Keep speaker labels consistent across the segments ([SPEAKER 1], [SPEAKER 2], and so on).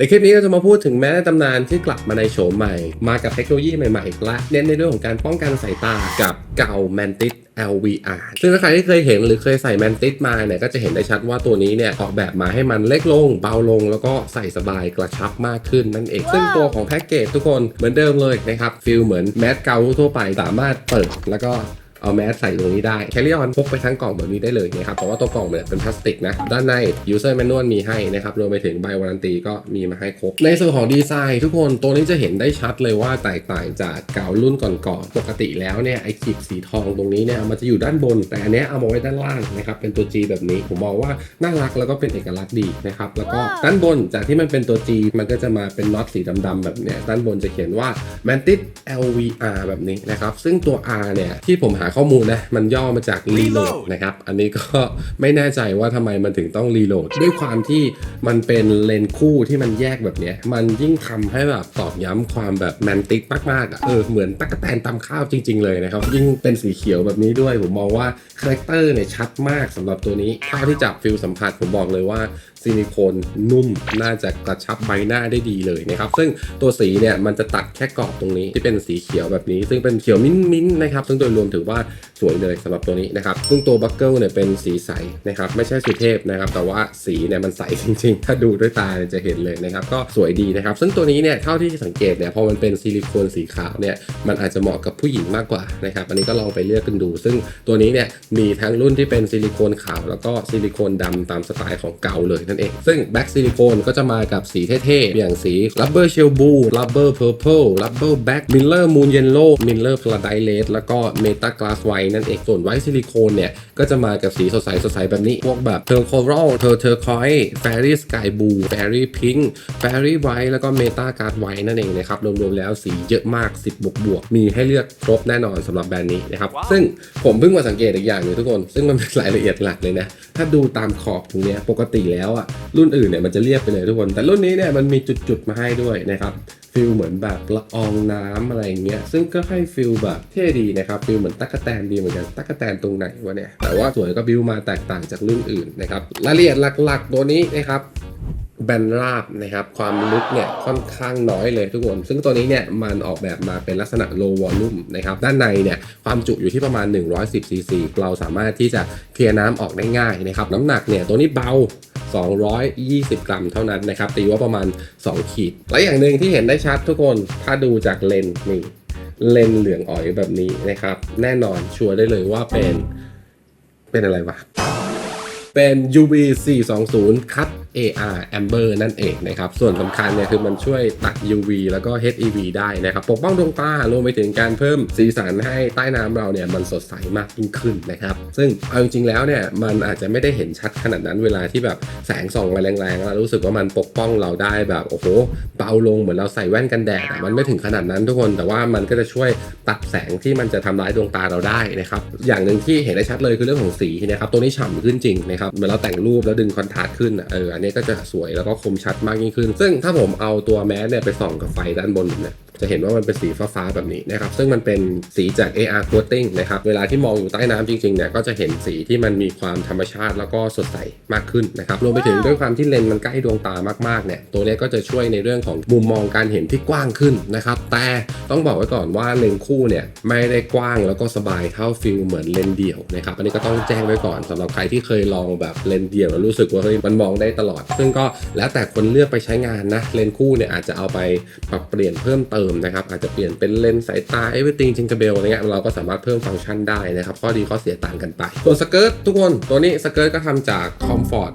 [SPEAKER 1] ในคลิปนี้เราจะมาพูดถึงแม้ตำนานที่กลับมาในโฉมใหม่ มากับเทคโนโลยีใหม่ๆ และเน้นในเรื่องของการป้องกันสายตากับเก่า Mantis LVR ซึ่งถ้าใครที่เคยเห็นหรือเคยใส่ Mantis มาเนี่ยก็จะเห็นได้ชัดว่าตัวนี้เนี่ยออกแบบมาให้มันเล็กลง เบาลง แล้วก็ใส่สบายกระชับมากขึ้นนั่นเอง ซึ่งตัวของแพ็กเกจทุกคนเหมือนเดิมเลยนะครับฟิลเหมือนแมสเกาทั่วไปสามารถเปิดแล้วก็ เอาแมสใส่ตรงนี้ได้แคล r ออนพกไปทั้งกล่องแบบนี้ได้เลยนะครับแต่ว่าตัวกล่องเนี่ยเป็นพลาสติกนะ ด้านใน user manual มีให้นะครับรวมไปถึงใบวารันตีก็มีมาให้ครบ ในส่วนของดีไซน์ ทุกคนตัวนี้จะเห็นได้ชัดเลยว่าแตกต่างจากเก่ารุ่นก่อนๆปกติแล้วเนี่ยไอ้ขีดสีทองตรงนี้เนี่ยมันจะอยู่ด้านบน แต่อันเนี้ยเอามาไว้ด้านล่างนะครับเป็นตัว G แบบนี้ผมมองว่าน่ารักแล้วก็เป็นเอกลักษณ์ดีนะครับแล้วก็ด้านบนจากที่มันเป็นตัว G มันก็จะมาเป็นน็อตสีดำๆแบบเนี้ยด้านบนจะเขียนว่า Mantis LVR แบบนี้นะครับซึ่งตัว R เนี่ยที่ผมหาข้อมูลนะ มันย่อมาจาก Reload นะครับ อันนี้ก็ไม่แน่ใจว่าทำไมมันถึงต้อง Reload ด้วยความที่มันเป็นเลนส์คู่ที่มันแยกแบบเนี้ย มันยิ่งทำให้แบบตอกย้ำความแบบแมนติกมากๆอะเออเหมือนตั๊กแตนตำข้าวจริง ๆ เลยนะครับ ยิ่งเป็นสีเขียวแบบนี้ด้วย ผมมองว่าคาแรคเตอร์เนี่ยชัดมากสำหรับตัวนี้เท่าที่จับฟิลสัมผัสผมบอกเลยว่าซิลิโคนนุ่มน่าจะกระชับใบหน้าได้ดีเลยนะครับซึ่งตัวสีเนี่ยมันจะตัดแค่กรอบตรงนี้ที่เป็นสีเขียวแบบนี้ ซึ่งเป็นเขียวมิ้นท์ๆนะครับซึ่งโดยรวมถือว่าสวยเลยสำหรับตัวนี้นะครับซึ่งตัวบัคเกิลเนี่ยเป็นสีใสนะครับไม่ใช่สุเทพนะครับแต่ว่าสีเนี่ยมันใสจริงๆ ถ้าดูด้วยตาจะเห็นเลยนะครับก็สวยดีนะครับซึ่งตัวนี้เนี่ยเท่าที่สังเกตเนี่ยพอมันเป็นซิลิโคนสีขาวเนี่ยมันอาจจะเหมาะกับผู้หญิงมากกว่านะครับอันนี้ก็ลองไปเลือกกันดู ซึ่งตัวนี้เนี่ยมีทั้งรุ่นที่เป็นซิลิโคนขาว แล้วก็ซิลิโคนดำตามสไตล์ของเก่าเลยนั่นเอง ซึ่งแบ็กซิลิโคนก็จะมากับสีเท่ๆ อย่างสี Rubber Shell Blue Rubber Purple Rubber Black Miller Moon Yellow Miller Paradise Red แล้วก็ Meta Glass White นั่นเอง ส่วนไวท์ซิลิโคนเนี่ย ก็จะมากับสีสดใสสดใสแบบนี้ พวกแบบ Turquoise Tur Turquoise Fairy Sky Blue Fairy Pink Fairy White แล้วก็ Meta Glass White นั่นเองนะครับ รวมๆแล้วสีเยอะมาก 10 บวกบวกๆมีให้เลือกครบแน่นอนสำหรับแบรนด์นี้นะครับ ซึ่งผมเพิ่งมาสังเกตอีกอย่างหนึงทุกคน ซึ่งมันเป็นรายละเอียดหลักเลยนะ ถ้าดูตามขอบตรงเนี้ยปกติแล้วอะรุ่นอื่นเนี่ยมันจะเรียบไปเลยทุกคน แต่รุ่นนี้เนี่ยมันมีจุดๆมาให้ด้วยนะครับฟิลเหมือนแบบละอองน้ำอะไรเงี้ย ซึ่งก็ให้ฟิลแบบเท่ดีนะครับฟิลเหมือนตั๊กแตนดีเหมือนกันตั๊กแตนตรงไหนวะเนี่ย แต่ว่าสวยก็บิวมาแตกต่างจากรุ่นอื่นนะครับรายละเอียดหลักๆ ตัวนี้นะครับแบนราบนะครับความลึกเนี่ยค่อนข้างน้อยเลยทุกคน ซึ่งตัวนี้เนี่ยมันออกแบบมาเป็นลักษณะ low volume นะครับด้านในเนี่ยความจุอยู่ที่ประมาณ 110 cc เราสามารถที่จะเคลียร์น้ำออกได้ง่ายนะครับน้ำหนักเนี่ยตัวนี้เบา 220 กรัมเท่านั้นนะครับ ตีว่าประมาณ 2 ขีด และอย่างหนึ่งที่เห็นได้ชัดทุกคนถ้าดูจากเลนส์นี่เลนส์เหลืองอ๋อยแบบนี้นะครับ แน่นอนชัวร์ได้เลยว่าเป็นเป็นอะไรวะ เป็น UV 420 Cut AR Amber นั่นเองนะครับ ส่วนสำคัญเนี่ยคือมันช่วยตัด UV แล้วก็ HEV ได้นะครับ ปกป้องดวงตารวมไปถึงการเพิ่มสีสันให้ใต้น้ำเราเนี่ยมันสดใสมากยิ่งขึ้นนะครับ ซึ่งเอาจริงๆแล้วเนี่ยมันอาจจะไม่ได้เห็นชัดขนาดนั้นเวลาที่แบบแสงส่องมาแรงๆ แล้วรู้สึกว่ามันปกป้องเราได้แบบโอ้โหเบาลงเหมือนเราใส่แว่นกันแดดมันไม่ถึงขนาดนั้นทุกคน แต่ว่ามันก็จะช่วยตัดแสงที่มันจะทำร้ายดวงตาเราได้นะครับ อย่างหนึ่งที่เห็นได้ชัดเลยคือเรื่องของสีนะครับตัวนี้ฉ่ำขึ้นจริงนะครับเหมือนเราแต่งรูปแล้วดึงคอนทราสต์ขึ้นอะเอออันนี้ก็จะสวยแล้วก็คมชัดมากยิ่งขึ้น ซึ่งถ้าผมเอาตัวแมสเนี่ยไปส่องกับไฟด้านบนเนี่ย จะเห็นว่ามันเป็นสีฟ้าๆแบบนี้นะครับ ซึ่งมันเป็นสีจาก AR coating นะครับ เวลาที่มองอยู่ใต้น้ำจริงๆเนี่ยก็จะเห็นสีที่มันมีความธรรมชาติแล้วก็สดใสมากขึ้นนะครับรวมไปถึงด้วยความที่เลนส์มันใกล้ดวงตามากๆเนี่ยตัวเนี้ยก็จะช่วยในเรื่องของมุมมองการเห็นที่กว้างขึ้นนะครับ แต่ต้องบอกไว้ก่อนว่าเลนส์คู่เนี่ยไม่ได้กว้างแล้วก็สบายเท่าฟิลเหมือนเลนส์เดี่ยวนะครับอันนี้ก็ต้องแจ้งไว้ก่อนสำหรับใครที่เคยลองแบบเลนส์เดี่ยวแล้วรู้สึกว่าเฮ้ยมันมองได้ตลอด ซึ่งก็แล้วแต่คนเลือกไปใช้งานนะเลนส์คู่เนี่ยอาจจะเอาไปปรับเปลี่ยนเพิ่มเติมนะครับอาจจะเปลี่ยนเป็นเลนส์สายตาเอเวอร์ติงจิงจะเบลอะไรเงี้ยเราก็สามารถเพิ่มฟังก์ชันได้นะครับข้อดีข้อเสียต่างกันไปส่วนสเกิร์ตทุกคนตัวนี้สเกิร์ตก็ทำจากคอมฟอร์ต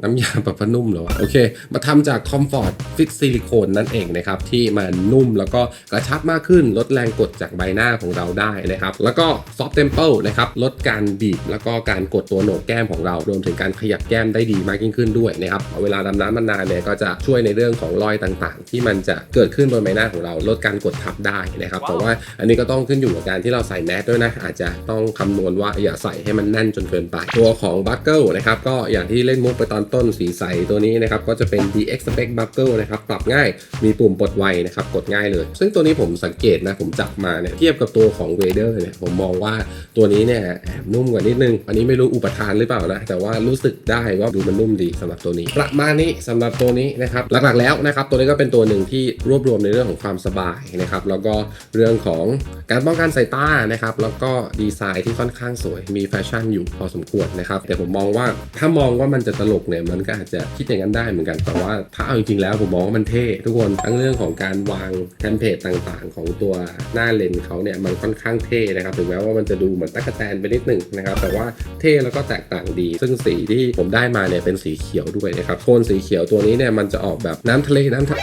[SPEAKER 1] น้ำยาปรับผ้านุ่มเหรอวะโอเค มาทำจากคอมฟอร์ตฟิกซิลิโคนนั่นเองนะครับ ที่มันนุ่มแล้วก็กระชับมากขึ้น ลดแรงกดจากใบหน้าของเราได้นะครับ แล้วก็ซอฟต์เทมเปิลนะครับ ลดการบีบแล้วก็การกดตัวโหนกแก้มของเรา รวมถึงการขยับแก้มได้ดีมากยิ่งขึ้นด้วยนะครับเวลาดำน้ำมันนานเนี่ยก็จะช่วยในเรื่องของรอยต่างๆ ที่มันจะเกิดขึ้นบนใบหน้าของเรา ลดการกดทับได้นะครับแต่ว่าอันนี้ก็ต้องขึ้นอยู่กับการที่เราใส่แมสด้วยนะอาจจะต้องคำนวณว่าอย่าใส่ให้มันแน่นจนเกินไป ตัวของบัคเกิลนะครับก็อย่างที่เล่นมุกไปตอนอนต้นสีใสตัวนี้นะครับก็จะเป็น DX Spec Buckle นะครับปรับง่ายมีปุ่มปลดไวนะครับกดง่ายเลย ซึ่งตัวนี้ผมสังเกตนะผมจับมาเนี่ยเทียบกับตัวของ Vader เนี่ยผมมองว่าตัวนี้เนี่ยแอบนุ่มกว่านิดนึง อันนี้ไม่รู้อุปทานหรือเปล่านะ แต่ว่ารู้สึกได้ว่าดูมันนุ่มดีสำหรับตัวนี้ ประมาณนี้สำหรับตัวนี้นะครับหลักๆแล้วนะครับตัวนี้ก็เป็นตัวหนึ่งที่รวบรวมในเรื่องของความสบายนะครับแล้วก็เรื่องของการป้องกันสายตานะครับแล้วก็ดีไซน์ที่ค่อนข้างสวยมีแฟชั่นอยู่พอสมควรนะครับแต่ผมมองว่าถ้ามองว่ามันจะตลกเนี่ยมันก็อาจจะคิดอย่างนั้นได้เหมือนกัน แต่ว่าถ้าเอาจริงๆแล้วผมมองว่ามันเท่ทุกคนทั้งเรื่องของการวางเทมเพลตต่างๆ ของตัวหน้าเลนส์เขาเนี่ยมันค่อนข้างเท่นะครับถึงแม้ว่ามันจะดูเหมือนตั๊กแตนไปนิดหนึ่งนะครับแต่ว่าเท่แล้วก็แตกต่างดี ซึ่งสีที่ผมได้มาเนี่ยเป็นสีเขียวด้วยนะครับโทนสีเขียวตัวนี้เนี่ยมันจะออกแบบน้ำทะเลน้ำทะ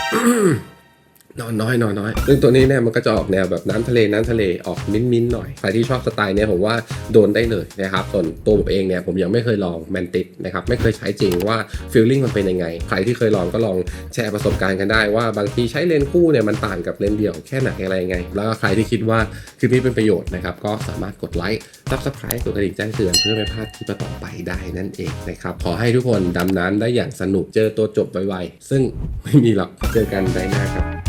[SPEAKER 1] นอนน้อยนอนน้อยซึ่งตัวนี้เนี่ยมันก็จะออกแนวแบบน้ำทะเลน้ำทะเลออกมิ้นมิ้นหน่อย ใครที่ชอบสไตล์เนี่ยผมว่าโดนได้เลยนะครับ ส่วนตัวผมเองเนี่ยผมยังไม่เคยลองแมนติสนะครับ ไม่เคยใช้จริงว่าฟีลลิ่งมันเป็นยังไง ใครที่เคยลองก็ลองแชร์ประสบการณ์กันได้ว่าบางทีใช้เลนคู่เนี่ยมันต่างกับเลนเดี่ยวแค่ไหนอะไรยังไง แล้วก็ใครที่คิดว่าคลิปนี้เป็นประโยชน์นะครับก็สามารถกดไลค์ subscribe กดกระดิ่งแจ้งเตือนเพื่อไม่พลาดคลิปต่อไปได้นั่นเองนะครับ ขอให้ทุกคนดำน้ำได้อย่างสนุกเจอตัวจบไวๆซึ่งไม่มีหรอกเจอกันได้หน้าครับ